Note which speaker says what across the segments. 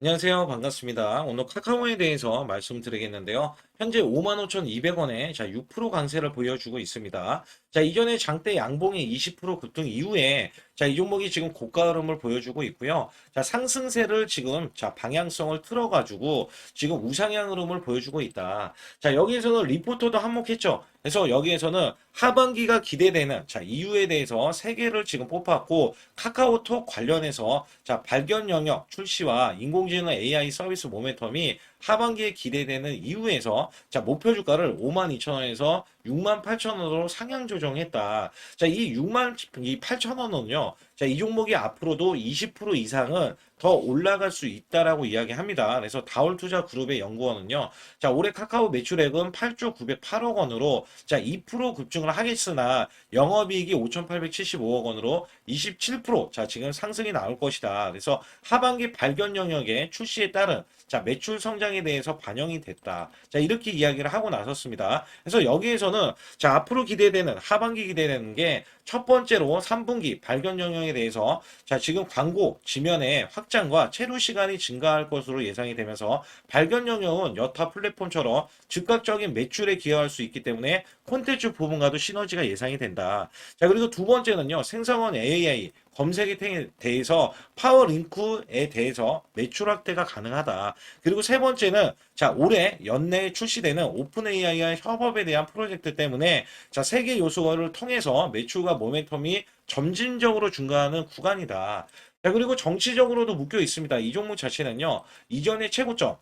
Speaker 1: 안녕하세요. 반갑습니다. 오늘 카카오에 대해서 말씀드리겠는데요. 현재 55,200원에 자, 6% 강세를 보여주고 있습니다. 자, 이전에 장대 양봉이 20% 급등 이후에 자, 이 종목이 지금 고가 흐름을 보여주고 있고요. 자, 상승세를 지금 자, 방향성을 틀어가지고 지금 우상향 흐름을 보여주고 있다. 자, 여기에서는 리포터도 한몫했죠. 그래서 여기에서는 하반기가 기대되는 자, 이유에 대해서 세 개를 지금 뽑았고 카카오톡 관련해서 자, 발견 영역 출시와 인공지능 AI 서비스 모멘텀이 하반기에 기대되는 이후에서 자, 목표 주가를 52,000원에서 68,000원으로 상향 조정했다. 자, 이 6만 이 8,000원은요. 자, 이 종목이 앞으로도 20% 이상은 더 올라갈 수 있다라고 이야기합니다. 그래서 다올 투자 그룹의 연구원은요. 자, 올해 카카오 매출액은 8조 908억 원으로 자, 2% 급증을 하겠으나 영업이익이 5,875억 원으로 27% 자, 지금 상승이 나올 것이다. 그래서 하반기 발견 영역의 출시에 따른 자, 매출 성장에 대해서 반영이 됐다. 자, 이렇게 이야기를 하고 나섰습니다. 그래서 여기에서는 자, 앞으로 기대되는 하반기 기대되는 게 첫 번째로 3분기 발견 영역에 대해서 자, 지금 광고 지면의 확 장과 체류 시간이 증가할 것으로 예상이 되면서 발견 영역은 여타 플랫폼처럼 즉각적인 매출에 기여할 수 있기 때문에 콘텐츠 부분과도 시너지가 예상이 된다. 자, 그리고 두 번째는요. 생성원 AI 검색에 대해서 파워 링크에 대해서 매출 확대가 가능하다. 그리고 세 번째는 자 올해 연내에 출시되는 오픈 AI와 협업에 대한 프로젝트 때문에 자세개 요소를 통해서 매출과 모멘텀이 점진적으로 증가하는 구간이다. 자 그리고 정치적으로도 묶여 있습니다. 이 종목 자체는요 이전의 최고점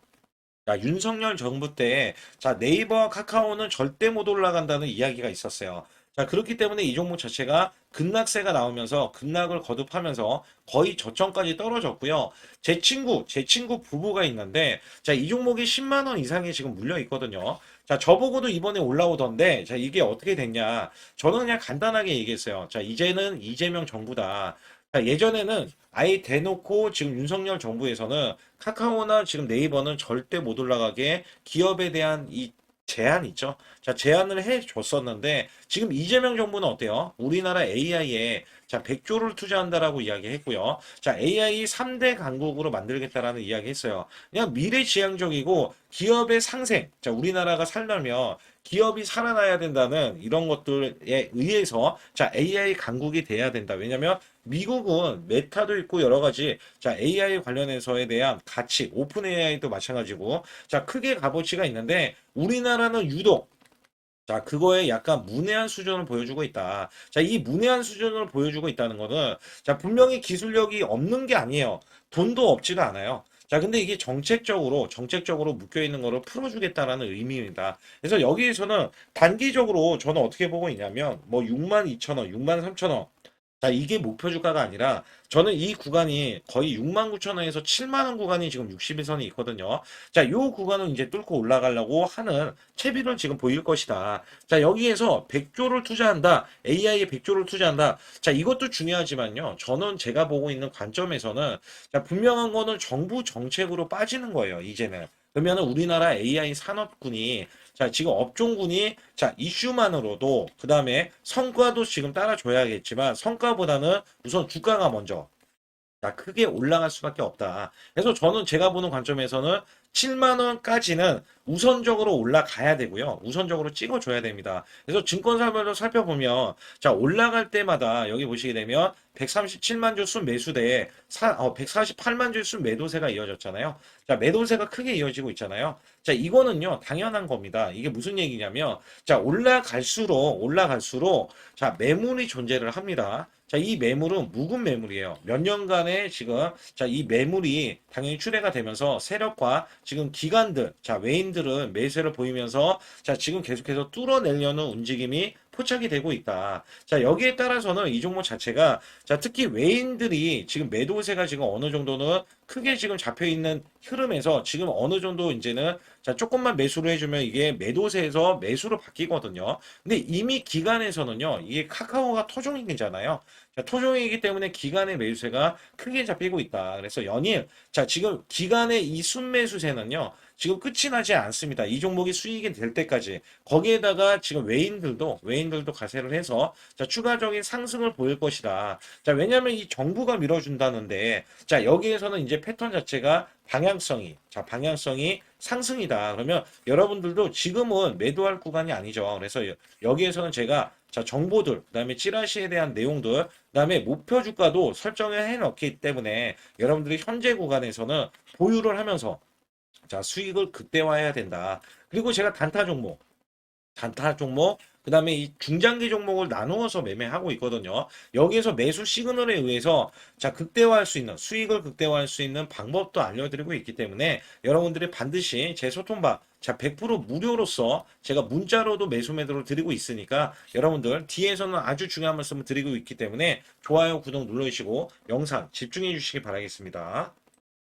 Speaker 1: 자, 윤석열 정부 때, 자, 네이버와 카카오는 절대 못 올라간다는 이야기가 있었어요. 자, 그렇기 때문에 이 종목 자체가 급락세가 나오면서 급락을 거듭하면서 거의 저점까지 떨어졌고요. 제 친구, 제 친구 부부가 있는데, 자, 이 종목이 10만원 이상이 지금 물려 있거든요. 자, 저보고도 이번에 올라오던데, 자, 이게 어떻게 됐냐. 저는 그냥 간단하게 얘기했어요. 자, 이제는 이재명 정부다. 자, 예전에는 아예 대놓고 지금 윤석열 정부에서는 카카오나 지금 네이버는 절대 못 올라가게 기업에 대한 이 제한 있죠. 자, 제한을 해 줬었는데 지금 이재명 정부는 어때요? 우리나라 AI에 자, 100조를 투자한다라고 이야기했고요. 자, AI 3대 강국으로 만들겠다라는 이야기 했어요. 그냥 미래 지향적이고 기업의 상생. 자, 우리나라가 살려면 기업이 살아나야 된다는 이런 것들에 의해서 자, AI 강국이 돼야 된다. 왜냐면 미국은 메타도 있고 여러 가지 자, AI 관련해서에 대한 가치, 오픈 AI도 마찬가지고 자, 크게 값어치가 있는데 우리나라는 유독 자, 그거에 약간 문외한 수준을 보여주고 있다. 자, 이 문외한 수준을 보여주고 있다는 거는, 자, 분명히 기술력이 없는 게 아니에요. 돈도 없지도 않아요. 자, 근데 이게 정책적으로, 정책적으로 묶여 있는 거를 풀어주겠다라는 의미입니다. 그래서 여기에서는 단기적으로 저는 어떻게 보고 있냐면, 뭐 6만 2천 원, 6만 3천 원, 자, 이게 목표 주가가 아니라 저는 이 구간이 거의 6만 9천 원에서 7만 원 구간이 지금 61선이 있거든요. 자, 요 구간은 이제 뚫고 올라가려고 하는 채비를 지금 보일 것이다. 자, 여기에서 100조를 투자한다. AI에 100조를 투자한다. 자, 이것도 중요하지만요. 저는 제가 보고 있는 관점에서는 자, 분명한 거는 정부 정책으로 빠지는 거예요, 이제는. 그러면 우리나라 AI 산업군이 자, 지금 업종군이 자, 이슈만으로도 그 다음에 성과도 지금 따라줘야겠지만 성과보다는 우선 주가가 먼저 자, 크게 올라갈 수밖에 없다. 그래서 저는 제가 보는 관점에서는 7만 원까지는 우선적으로 올라가야 되고요. 우선적으로 찍어줘야 됩니다. 그래서 증권사별로 살펴보면 자 올라갈 때마다 여기 보시게 되면 137만 주순 매수대에 사, 어, 148만 주순 매도세가 이어졌잖아요. 자 매도세가 크게 이어지고 있잖아요. 자 이거는요 당연한 겁니다. 이게 무슨 얘기냐면 자 올라갈수록 올라갈수록 자 매물이 존재를 합니다. 자, 이 매물은 묵은 매물이에요. 몇 년간의 지금, 자, 이 매물이 당연히 출회가 되면서 세력과 지금 기관들, 자, 외인들은 매수를 보이면서, 자, 지금 계속해서 뚫어내려는 움직임이 포착이 되고 있다. 자, 여기에 따라서는 이 종목 자체가 자, 특히 외인들이 지금 매도세가 지금 어느 정도는 크게 지금 잡혀 있는 흐름에서 지금 어느 정도 이제는 자, 조금만 매수를 해주면 이게 매도세에서 매수로 바뀌거든요. 근데 이미 기간에서는요, 이게 카카오가 토종이잖아요. 자, 토종이기 때문에 기간의 매수세가 크게 잡히고 있다. 그래서 연일, 자, 지금 기간의 이 순매수세는요, 지금 끝이 나지 않습니다. 이 종목이 수익이 될 때까지 거기에다가 지금 외인들도 외인들도 가세를 해서 자 추가적인 상승을 보일 것이다. 자 왜냐하면 이 정부가 밀어준다는데 자 여기에서는 이제 패턴 자체가 방향성이 자 방향성이 상승이다. 그러면 여러분들도 지금은 매도할 구간이 아니죠. 그래서 여- 여기에서는 제가 자 정보들 그다음에 찌라시에 대한 내용들 그다음에 목표 주가도 설정을 해놓기 때문에 여러분들이 현재 구간에서는 보유를 하면서 자 수익을 극대화해야 된다. 그리고 제가 단타 종목 단타 종목 그 다음에 이 중장기 종목을 나누어서 매매하고 있거든요. 여기에서 매수 시그널에 의해서 자 극대화할 수 있는 수익을 극대화할 수 있는 방법도 알려드리고 있기 때문에 여러분들이 반드시 제 소통방 자 100% 무료로서 제가 문자로도 매수 매도를 드리고 있으니까 여러분들 뒤에서는 아주 중요한 말씀을 드리고 있기 때문에 좋아요 구독 눌러주시고 영상 집중해 주시기 바라겠습니다.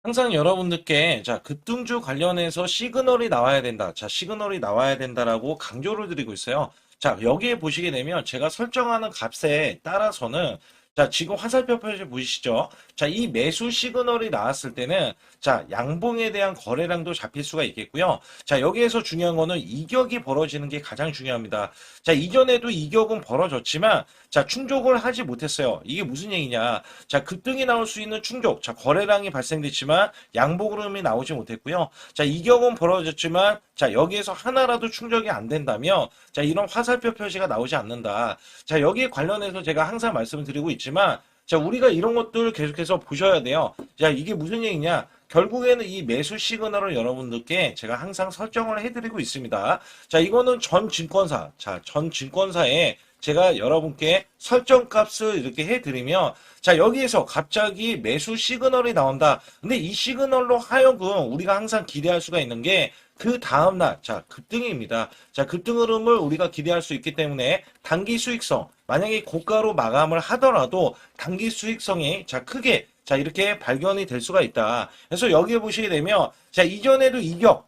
Speaker 1: 항상 여러분들께 자 급등주 관련해서 시그널이 나와야 된다. 자 시그널이 나와야 된다라고 강조를 드리고 있어요. 자 여기에 보시게 되면 제가 설정하는 값에 따라서는 자 지금 화살표 표시 보이시죠? 자 이 매수 시그널이 나왔을 때는 자 양봉에 대한 거래량도 잡힐 수가 있겠고요. 자 여기에서 중요한 거는 이격이 벌어지는 게 가장 중요합니다. 자 이전에도 이격은 벌어졌지만 자 충족을 하지 못했어요. 이게 무슨 얘기냐? 자 급등이 나올 수 있는 충족, 자 거래량이 발생됐지만 양복 흐름이 나오지 못했고요. 자 이격은 벌어졌지만 자 여기에서 하나라도 충족이 안 된다면 자 이런 화살표 표시가 나오지 않는다. 자 여기에 관련해서 제가 항상 말씀을 드리고 있지만 자 우리가 이런 것들 계속해서 보셔야 돼요. 자 이게 무슨 얘기냐? 결국에는 이 매수 시그널을 여러분들께 제가 항상 설정을 해드리고 있습니다. 자 이거는 전 증권사, 자 전 증권사에 제가 여러분께 설정 값을 이렇게 해드리면 자 여기에서 갑자기 매수 시그널이 나온다. 근데 이 시그널로 하여금 우리가 항상 기대할 수가 있는 게 그 다음날 자 급등입니다. 자 급등 흐름을 우리가 기대할 수 있기 때문에 단기 수익성 만약에 고가로 마감을 하더라도 단기 수익성이 자 크게 자 이렇게 발견이 될 수가 있다. 그래서 여기에 보시게 되면 자 이전에도 이격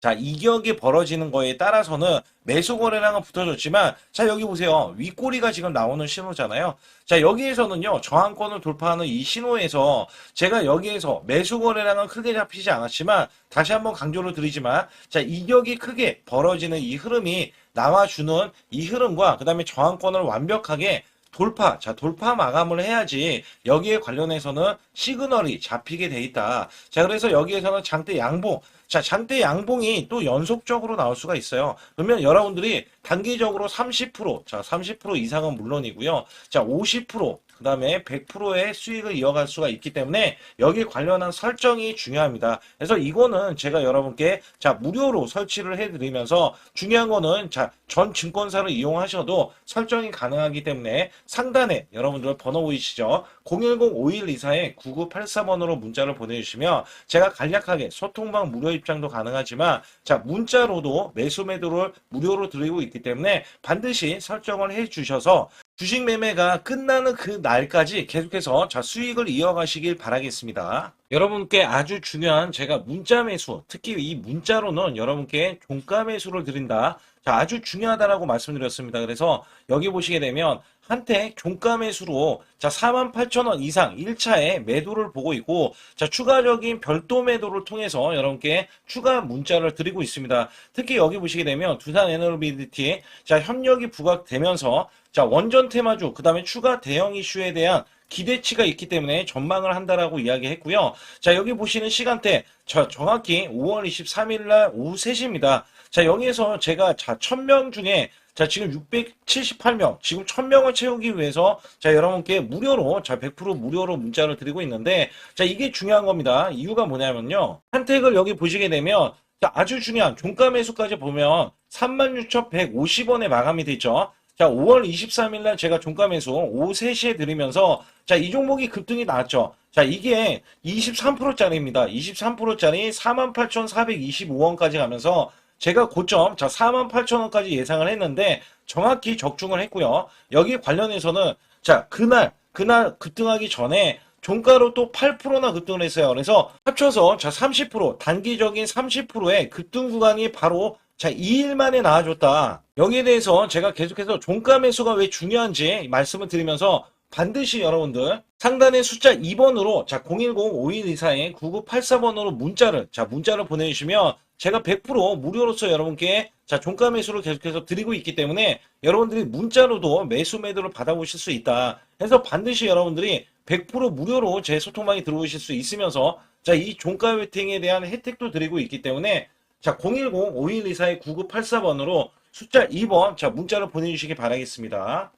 Speaker 1: 자, 이격이 벌어지는 거에 따라서는 매수 거래량은 붙어졌지만, 자, 여기 보세요. 윗꼬리가 지금 나오는 신호잖아요. 자, 여기에서는요, 저항권을 돌파하는 이 신호에서 제가 여기에서 매수 거래량은 크게 잡히지 않았지만, 다시 한번 강조를 드리지만, 자, 이격이 크게 벌어지는 이 흐름이 나와주는 이 흐름과, 그 다음에 저항권을 완벽하게 돌파, 자, 돌파 마감을 해야지 여기에 관련해서는 시그널이 잡히게 돼 있다. 자, 그래서 여기에서는 장대 양봉, 자, 장대 양봉이 또 연속적으로 나올 수가 있어요. 그러면 여러분들이 단기적으로 30%, 자, 30% 이상은 물론이고요. 자, 50%, 그 다음에 100%의 수익을 이어갈 수가 있기 때문에 여기 관련한 설정이 중요합니다. 그래서 이거는 제가 여러분께 자, 무료로 설치를 해드리면서 중요한 거는 자, 전 증권사를 이용하셔도 설정이 가능하기 때문에 상단에 여러분들 번호 보이시죠? 010-5124-9984번으로 문자를 보내주시면 제가 간략하게 소통방 무료 입장도 가능하지만 자 문자로도 매수 매도를 무료로 드리고 있기 때문에 반드시 설정을 해 주셔서 주식 매매가 끝나는 그 날까지 계속해서 자 수익을 이어가시길 바라겠습니다. 여러분께 아주 중요한 제가 문자 매수 특히 이 문자로는 여러분께 종가 매수를 드린다. 자 아주 중요하다라고 말씀드렸습니다. 그래서 여기 보시게 되면 한택 종가 매수로 자 48,000원 이상 1차에 매도를 보고 있고 자 추가적인 별도 매도를 통해서 여러분께 추가 문자를 드리고 있습니다. 특히 여기 보시게 되면 두산 에너비리티 자 협력이 부각되면서 자 원전 테마주 그다음에 추가 대형 이슈에 대한 기대치가 있기 때문에 전망을 한다라고 이야기했고요. 자 여기 보시는 시간대 저 정확히 5월 23일 날 오후 3시입니다. 자 여기에서 제가 자 1000명 중에 자, 지금 678명, 지금 1000명을 채우기 위해서, 자, 여러분께 무료로, 자, 100% 무료로 문자를 드리고 있는데, 자, 이게 중요한 겁니다. 이유가 뭐냐면요. 한택을 여기 보시게 되면, 자, 아주 중요한 종가 매수까지 보면 36,150원에 마감이 되죠. 자, 5월 23일 날 제가 종가 매수 오후 3시에 드리면서, 자, 이 종목이 급등이 나왔죠. 자, 이게 23%짜리입니다. 23%짜리 48,425원까지 가면서, 제가 고점, 자, 48,000원까지 예상을 했는데, 정확히 적중을 했고요. 여기 관련해서는, 자, 그날, 그날 급등하기 전에, 종가로 또 8%나 급등을 했어요. 그래서 합쳐서, 자, 30%, 단기적인 30%의 급등 구간이 바로, 자, 2일 만에 나와줬다. 여기에 대해서 제가 계속해서 종가 매수가 왜 중요한지 말씀을 드리면서, 반드시 여러분들 상단의 숫자 2번으로 자 010-5124-9984번으로 문자를 자 문자를 보내주시면 제가 100% 무료로서 여러분께 자 종가 매수를 계속해서 드리고 있기 때문에 여러분들이 문자로도 매수 매도를 받아보실 수 있다. 해서 반드시 여러분들이 100% 무료로 제 소통방에 들어오실 수 있으면서 자 이 종가 웨팅에 대한 혜택도 드리고 있기 때문에 자 010-5124-9984번으로 숫자 2번 자 문자를 보내주시기 바라겠습니다.